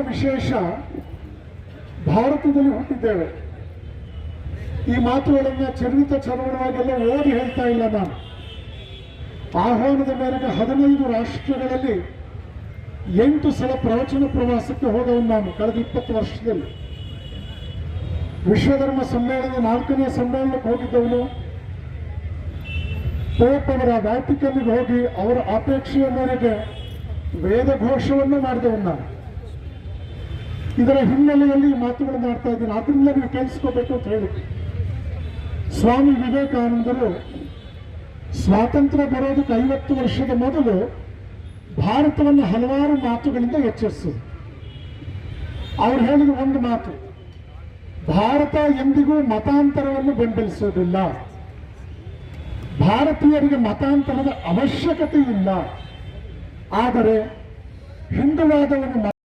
ವಿಶೇಷ ಭಾರತದಲ್ಲಿ ಹುಟ್ಟಿದ್ದೇವೆ. ಈ ಮಾತುಗಳನ್ನು ಚರಿತ ಚರವಣವಾಗೆಲ್ಲ ಓದಿ ಹೇಳ್ತಾ ಇಲ್ಲ ನಾನು. ಆಹ್ವಾನದ ಮೇರೆಗೆ ಹದಿನೈದು ರಾಷ್ಟ್ರಗಳಲ್ಲಿ ಎಂಟು ಸಲ ಪ್ರವಚನ ಪ್ರವಾಸಕ್ಕೆ ಹೋದವನು ನಾನು ಕಳೆದ ಇಪ್ಪತ್ತು ವರ್ಷದಲ್ಲಿ. ವಿಶ್ವಧರ್ಮ ಸಮ್ಮೇಳನದ ನಾಲ್ಕನೇ ಸಮ್ಮೇಳನಕ್ಕೆ ಹೋಗಿದ್ದವನು. ಪೋಪ್ ಅವರ ವ್ಯಾಟಿಕನ್ಗೆ ಹೋಗಿ ಅವರ ಅಪೇಕ್ಷೆಯ ಮೇರೆಗೆ ವೇದ ಘೋಷವನ್ನು ಮಾಡಿದವನು ನಾನು. ಇದರ ಹಿನ್ನೆಲೆಯಲ್ಲಿ ಮಾತುಗಳನ್ನು ಆಡ್ತಾ ಇದ್ದೀನಿ. ಅದರಿಂದ ನೀವು ಕೇಳಿಸ್ಕೋಬೇಕು ಅಂತ ಹೇಳಿ. ಸ್ವಾಮಿ ವಿವೇಕಾನಂದರು ಸ್ವಾತಂತ್ರ್ಯ ಬರೋದಕ್ಕೆ ಐವತ್ತು ವರ್ಷದ ಮೊದಲು ಭಾರತವನ್ನು ಹಲವಾರು ಮಾತುಗಳಿಂದ ಎಚ್ಚರಿಸಿದರು. ಅವ್ರು ಹೇಳಿದ ಒಂದು ಮಾತು, ಭಾರತ ಎಂದಿಗೂ ಮತಾಂತರವನ್ನು ಬೆಂಬಲಿಸೋದಿಲ್ಲ ಭಾರತೀಯರಿಗೆ ಮತಾಂತರದ ಅವಶ್ಯಕತೆ ಇಲ್ಲ ಆದರೆ ಹಿಂದುವಾದವನ್ನು